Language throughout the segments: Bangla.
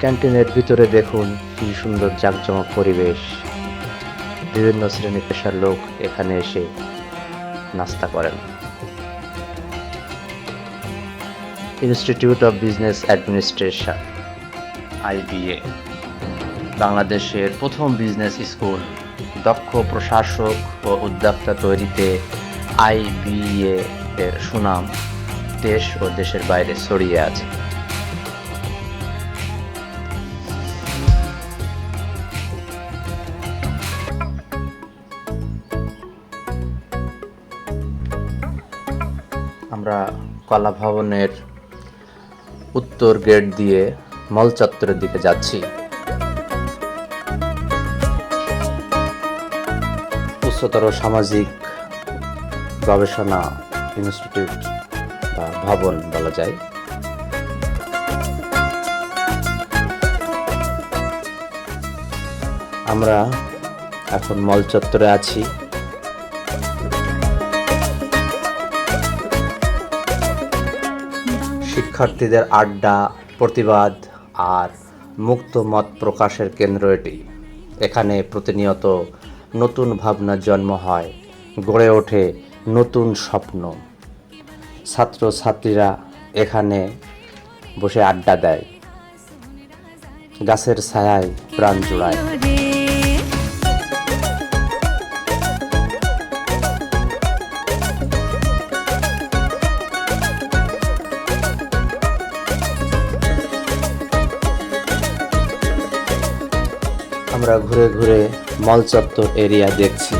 ক্যান্টিনের ভিতরে দেখুন কি সুন্দর জাঁকজমক পরিবেশ। বিভিন্ন শ্রেণি পেশার লোক এখানে এসে নাস্তা করেন। Institute of business administration IBA বাংলাদেশের প্রথম বিজনেস স্কুল দক্ষ প্রশাসক ও উদ্যোক্তা তৈরিতে আইবিএ এর সুনাম দেশ ও দেশের বাইরে ছড়িয়ে আছে। কলা ভবনের উত্তর গেট দিয়ে মল চত্বরের দিকে যাচ্ছি। উচ্চতর সামাজিক গবেষণা ইনস্টিটিউট বা ভবন বলা যায়। আমরা এখন মল চত্বরে আছি। শিক্ষার্থীদের আড্ডা, প্রতিবাদ আর মুক্ত মত প্রকাশের কেন্দ্র এটি। এখানে প্রতিনিয়ত নতুন ভাবনা জন্ম হয়, গড়ে ওঠে নতুন স্বপ্ন। ছাত্র ছাত্রীরা এখানে বসে আড্ডা দেয়। গাছের ছায়ায় প্রাণ জোড়ায়। আমরা ঘুরে ঘুরে মল চত্বর এরিয়া দেখছি।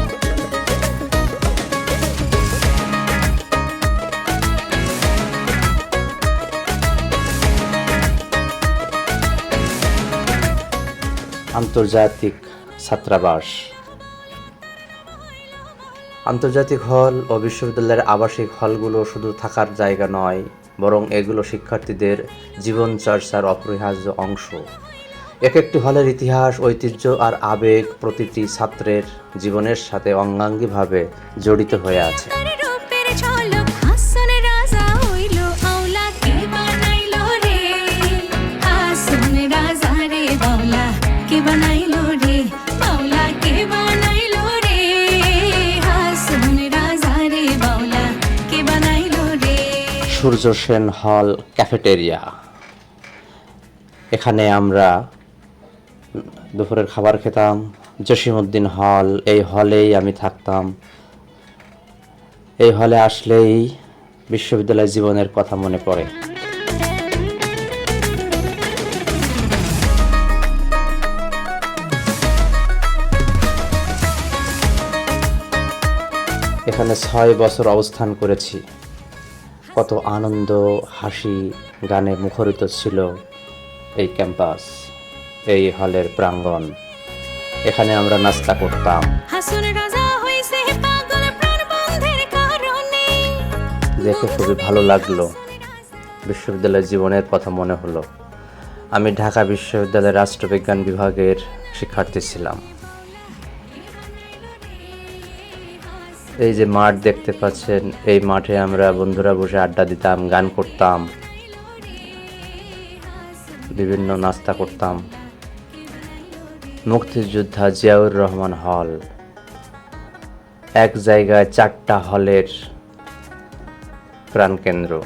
আন্তর্জাতিক ছাত্রাবাস। আন্তর্জাতিক হল ও বিশ্ববিদ্যালয়ের আবাসিক হলগুলো শুধু থাকার জায়গা নয়, বরং এগুলো শিক্ষার্থীদের জীবন চর্চার অপরিহার্য অংশ। এক একটি হলের ইতিহাস ঐতিহ্য আর আবেগ প্রতিটি ছাত্রের জীবনের সাথে অঙ্গাঙ্গিভাবে জড়িত হয়ে আছে। সূর্য সেন হল ক্যাফেটেরিয়া। এখানে আমরা দুপুরের খাবার খেতাম, জসিমউদ্দিন হল, এই হলেই আমি থাকতাম। এই হলে আসলেই বিশ্ববিদ্যালয় জীবনের কথা মনে পড়ে। এখানে ছয় বছর অবস্থান করেছি। কত আনন্দ, হাসি, গানে মুখরিত ছিল এই ক্যাম্পাস। এই হলের প্রাঙ্গণ। এখানে আমরা নাস্তা করতাম। দেখে খুবই ভালো লাগল। বিশ্ববিদ্যালয় জীবনের কথা মনে হলো। আমি ঢাকা বিশ্ববিদ্যালয়ের রাষ্ট্রবিজ্ঞান বিভাগের শিক্ষার্থী ছিলাম। এই যে মাঠ দেখতে পাচ্ছেন এই মাঠে আমরা বন্ধুরা বসে আড্ডা দিতাম গান করতাম। বিভিন্ন নাস্তা করতাম। মুক্তিযোদ্ধা জিয়াউর রহমান হল। এক জায়গায় চারটা হলের প্রাণকেন্দ্র।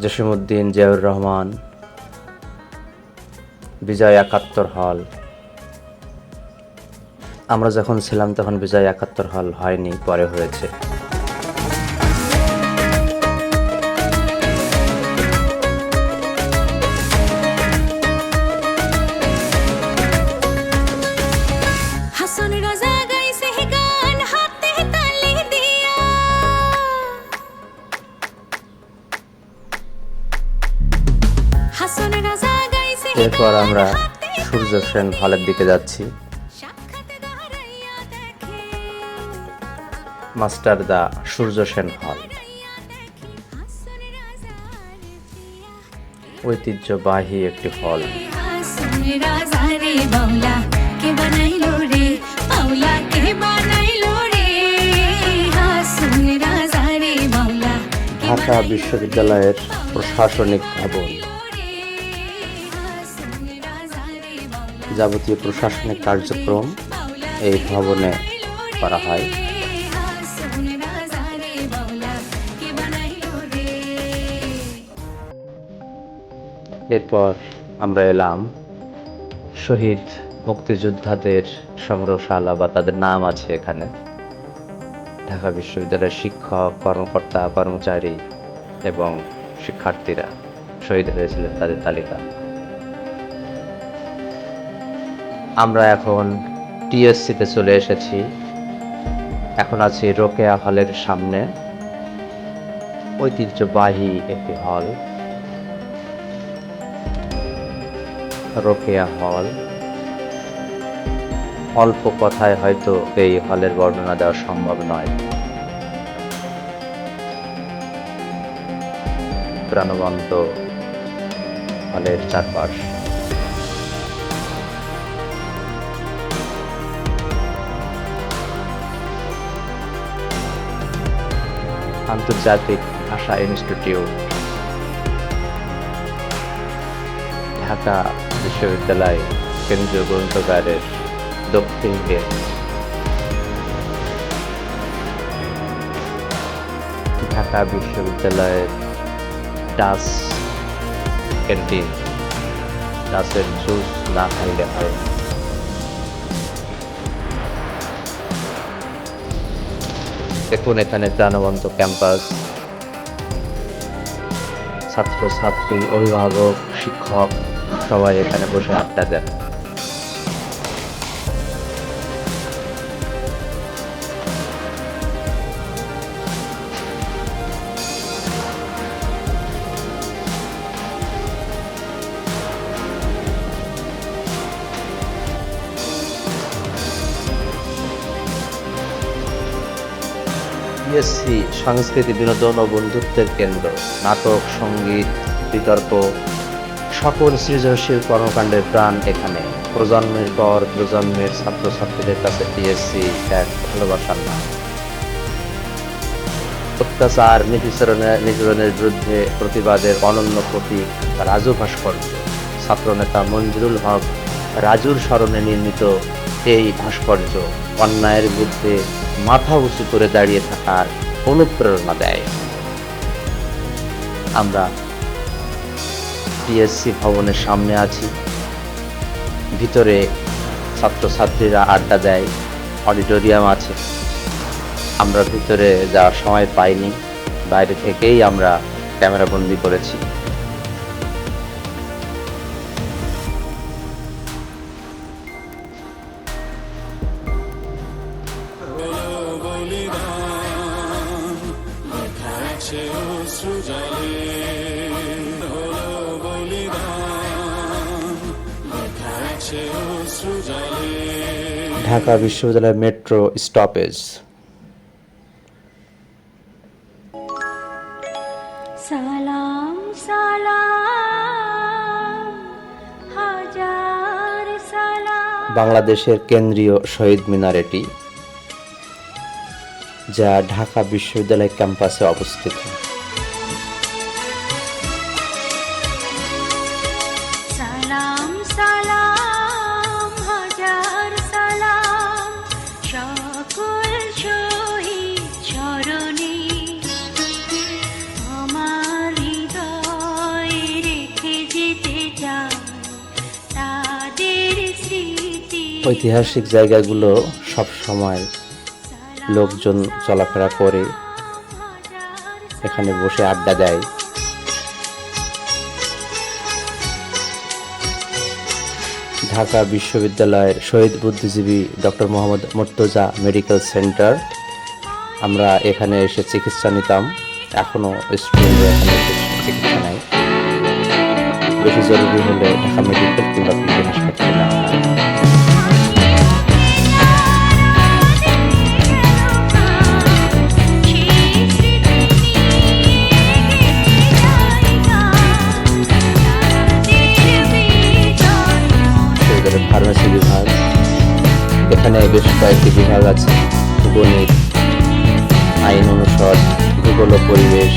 জসিমউদ্দিন জিয়াউর রহমান, বিজয় একাত্তর হল। আমরা যখন ছিলাম তখন বিজয় একাত্তর হল হয়নি, পরে হয়েছে। আমরা সূর্য সেন হলের দিকে যাচ্ছি। মাস্টার দা সূর্য সেন হল। ঐতিহ্যবাহী একটি হল। হাসন রাজা রে বাউলা যাবতীয় প্রশাসনিক কার্যক্রম এই ভবনে করা হয়। এরপর আমরা এলাম শহীদ মুক্তিযোদ্ধাদের সংগ্রহশালা বা তাদের নাম আছে এখানে। ঢাকা বিশ্ববিদ্যালয়ের শিক্ষক, কর্মকর্তা, কর্মচারী এবং শিক্ষার্থীরা শহীদ হয়েছিলেন তাদের তালিকা। আমরা এখন টিএসসিতে চলে এসেছি। এখন আছি রোকেয়া হলের সামনে। ঐতিহ্যবাহী একটি হল। রোকেয়া হল। অল্প কথায় হয়তো এই হলের বর্ণনা দেওয়া সম্ভব নয়। প্রাণবন্ত হলের চারপাশ। আন্তর্জাতিক ভাষা ইনস্টিটিউট, ঢাকা বিশ্ববিদ্যালয় কেন্দ্রীয় গ্রন্থাগারের দক্ষিণ গেট। ঢাকা বিশ্ববিদ্যালয়ের ডাস ক্যান্টিন, ডাসের জুস না খাইলে হয় দেখুন এখানে প্রাণবন্ত ক্যাম্পাস। ছাত্র ছাত্রী অভিভাবক শিক্ষক সবাই এখানে বসে আড্ডা দেন। ইএসসি সংস্কৃতি বিনোদন ও বন্ধুত্বের কেন্দ্র, নাটক, সংগীত, বিতর্ক, সকল সৃজনশীল কর্মকাণ্ডের প্রাণ এখানে। প্রজন্মের পর প্রজন্মের ছাত্রছাত্রীদের কাছে টিএসসি এক ভালোবাসার নাম। অত্যাচার, নিপীড়নের নিপীড়নের বিরুদ্ধে প্রতিবাদের অনন্য প্রতীক রাজু ভাস্কর্য। ছাত্রনেতা মঞ্জুরুল হক রাজুর স্মরণে নির্মিত এই ভাস্কর্য অন্যায়ের বিরুদ্ধে মাথা উঁচু করে দাঁড়িয়ে থাকার অনুপ্রেরণা দেয়। আমরা টিএসসি ভবনের সামনে আছি। ভিতরে ছাত্রছাত্রীরা আড্ডা দেয়, অডিটোরিয়াম আছে। আমরা ভিতরে যাওয়ার সময় পাইনি। বাইরে থেকেই আমরা ক্যামেরা বন্দি করেছি। ঢাকা বিশ্ববিদ্যালয় মেট্রো স্টপেজ। সালাম সালাম হাজার সালাম। বাংলাদেশের কেন্দ্রীয় শহীদ মিনার এটি যা ঢাকা বিশ্ববিদ্যালয় ক্যাম্পাসে অবস্থিত। ঐতিহাসিক জায়গাগুলো সব সময় লোকজন চলাফেরা করে, এখানে বসে আড্ডা দেয়। ঢাকা বিশ্ববিদ্যালয়ের শহীদ বুদ্ধিজীবী doctor Mohammad Murtaza medical centre. আমরা এখানে এসে চিকিৎসা নিতাম। এখনও স্টুডেন্টরা এখানে চিকিৎসা নেয় বেশি জরুরি হলে ঢাকা মেডিকেল কিংবা হাসপাতালে এখানে বেশ কয়েকটি বিভাগ আছে। গণিত, আইন অনুষদ, ভূগোল পরিবেশ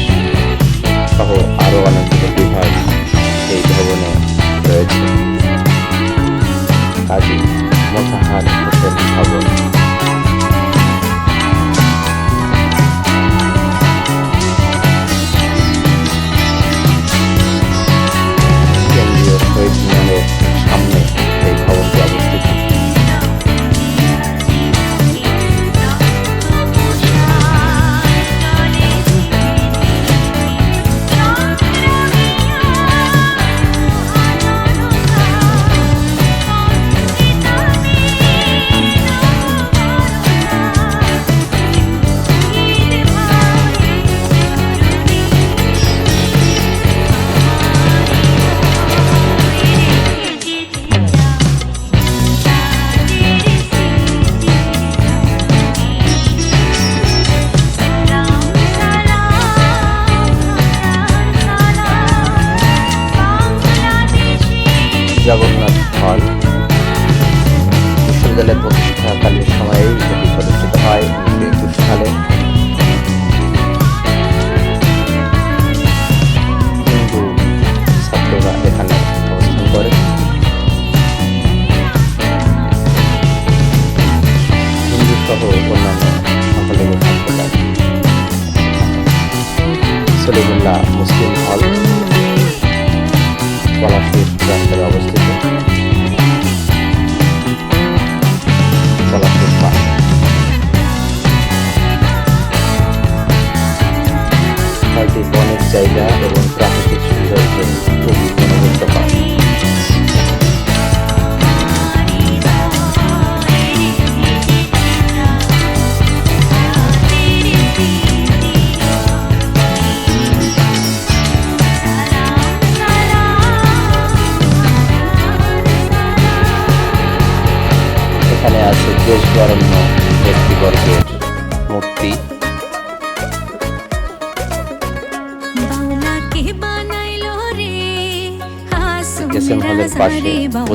সহ আরও অনেকগুলো বিভাগ এই ভবনে রয়েছে।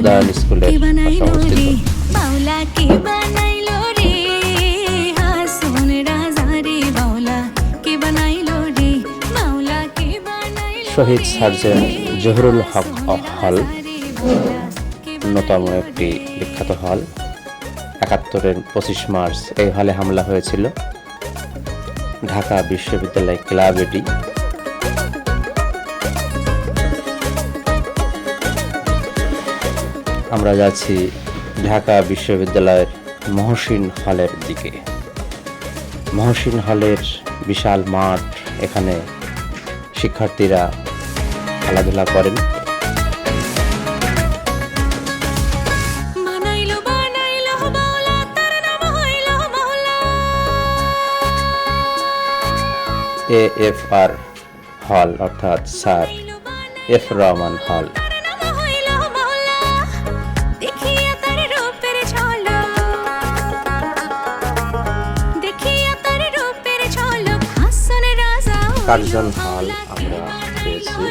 রে বাউলা কে বানাইলো শহীদ সার্জেন্ট জহুরুল হক হল অন্যতম একটি বিখ্যাত হল। একাত্তরের পঁচিশ মার্চ এই হলে হামলা হয়েছিল। ঢাকা বিশ্ববিদ্যালয় ক্লাব এটি। আমরা যাচ্ছি ঢাকা বিশ্ববিদ্যালয়ের মহসিন হলের দিকে। মহসিন হলের বিশাল মাঠ এখানে শিক্ষার্থীরা খেলাধুলা করেন। এ এফ আর হল অর্থাৎ স্যার এফ রহমান হল। কার্জন হল আমরা পেয়েছি।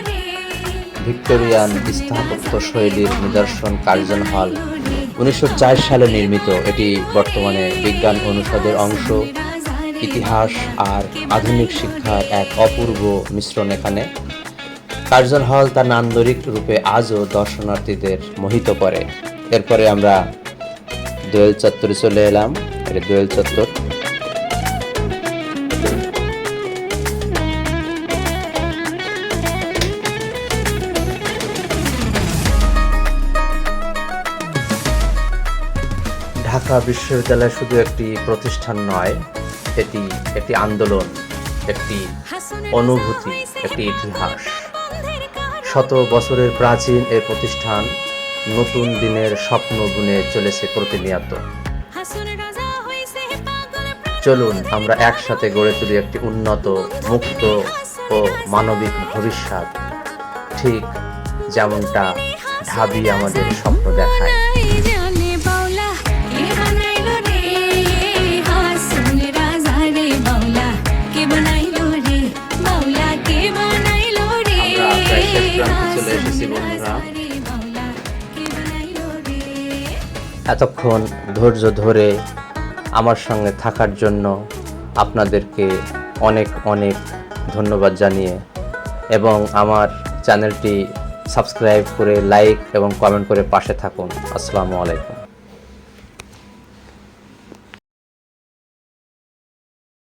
ভিক্টোরিয়ান স্থাপত্য শৈলীর নিদর্শন কার্জন হল উনিশশো চার সালে নির্মিত। এটি বর্তমানে বিজ্ঞান অনুষদের অংশ, ইতিহাস আর আধুনিক শিক্ষার এক অপূর্ব মিশ্রণ এখানে। কার্জন হল তার নান্দরিক রূপে আজও দর্শনার্থীদের মোহিত করে। এরপরে আমরা দোয়েল চত্বরে চলে এলাম। এটা দোয়েল চত্বর ঢাকা বিশ্ববিদ্যালয় শুধু একটি প্রতিষ্ঠান নয় এটি একটি আন্দোলন একটি অনুভূতি একটি ইতিহাস। শত বছরের প্রাচীন এই প্রতিষ্ঠান নতুন দিনের স্বপ্ন বুনে চলেছে প্রতিনিয়ত। চলুন আমরা একসাথে গড়ে তুলি একটি উন্নত মুক্ত ও মানবিক ভবিষ্যৎ। ঠিক যেমনটা ঢাবি আমাদের স্বপ্ন দেখায়। এতক্ষণ ধৈর্য ধরে আমার সঙ্গে থাকার জন্য আপনাদেরকে অনেক অনেক ধন্যবাদ জানিয়ে এবং আমার চ্যানেলটি সাবস্ক্রাইব করে লাইক এবং কমেন্ট করে পাশে থাকুন। আসসালামু আলাইকুম।